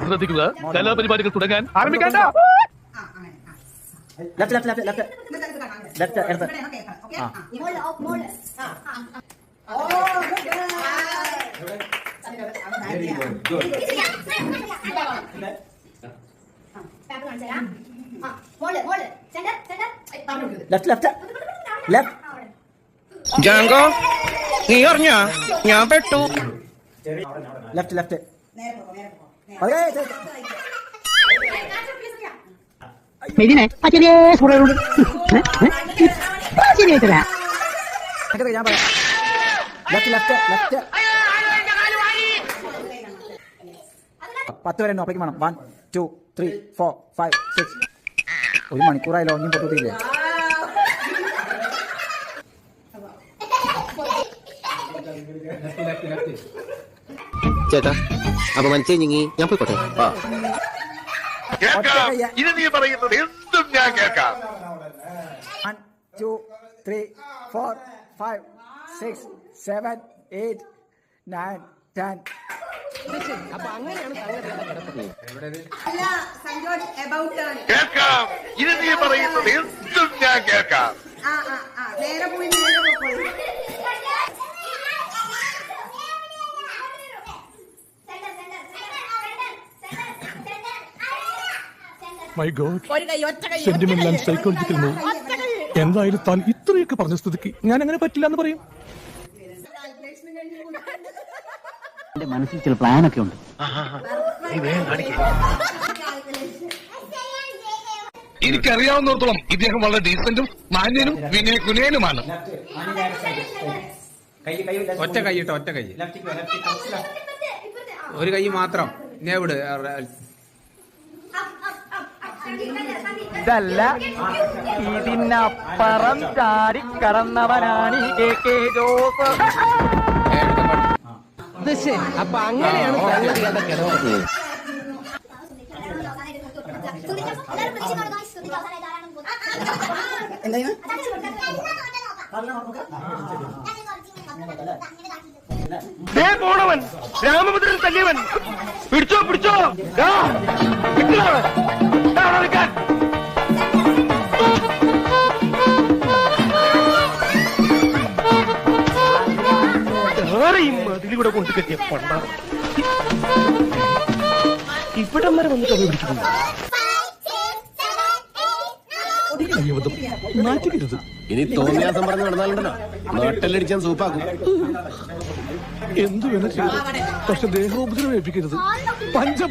ശ്രദ്ധിക്കുക കലാപരിപാടികൾ തുടങ്ങാൻ ആരംഭിക്കണ്ട left left left left. Left എടുത്ത്. ആ. ലെഫ്റ്റ് ലെഫ്റ്റ് ലെഫ്റ്റ് ജാങ്കോ നീ അറിഞ്ഞ ഞാൻ പെട്ടു. ലെഫ്റ്റ് ലെഫ്റ്റ് നേരെ പോ, നേരെ പോ, മെതിനെ ആ ചെറിയ ഞാൻ പറയാം. ലെഫ്റ്റ് ലെഫ്റ്റ് ലെഫ്റ്റ് പത്ത് വരെ അപ്പേക്ക് വേണം. One two three four five six ഒരു മണിക്കൂറായല്ലോ ഒന്നും പൊട്ടിട്ടില്ലേ ചേട്ടാ അപ്പൊ മനസ്സേ ഞങ്ങി ഞാൻ പോയിക്കോട്ടെ? ആ. കേൾക്കാം. ഇത് നീ പറയുന്നത് എന്തും ഞാൻ കേൾക്കാം. One two three four five six seven eight nine ten അല്ല, സഞ്ജോഷ്, about turn. കേൾക്കാം. ഇത് നീ പറയുന്നത് എന്തും ഞാൻ കേൾക്കാം. നേരെ പോയി നേരെ. My god sentimental and psychological move എന്തായാലും താൻ ഇത്രയൊക്കെ പറഞ്ഞ സ്ഥിതിക്ക് ഞാൻ അങ്ങനെ പറ്റില്ല എന്ന് പറയും. എന്റെ മനസ്സിൽ ചില പ്ലാനൊക്കെ ഉണ്ട്. എനിക്കറിയാവുന്നിടത്തോളം ഇദ്ദേഹം വളരെ ഡീസന്റും മാന്യനും വിനയ കുനയനുമാണ് ഒറ്റ കൈ ഇട്ടോ ഒറ്റ കൈ. ഒരു കൈ മാത്രം. ഞാൻ വിട് ഇതല്ല ഇതിനപ്പുറം ചാടി കടന്നവനാണ് ഈ കെ കെ ജോസ് അപ്പൊ അങ്ങനെയാണ് പോണവൻ രാമഭദ്രൻ തല്ലിയവൻ. പിടിച്ചോ പിടിച്ചോ. ദാ, ആരെയും അതിലൂടെ കൊണ്ട് കെട്ടിയ പണ്ടാണ് ഇവിടം വരെ വന്നിട്ട് അത് പിടിച്ചിട്ടുണ്ട്. ഇനി തോന്നിയാസം പറഞ്ഞു നടന്നാലുണ്ടല്ലോ. നാട്ടിലടിച്ചാൻ സൂപ്പാക്കും. എന്തു വേണം പക്ഷെ ദേഹോപദ്രവം ഏൽപ്പിക്കരുത്. പഞ്ച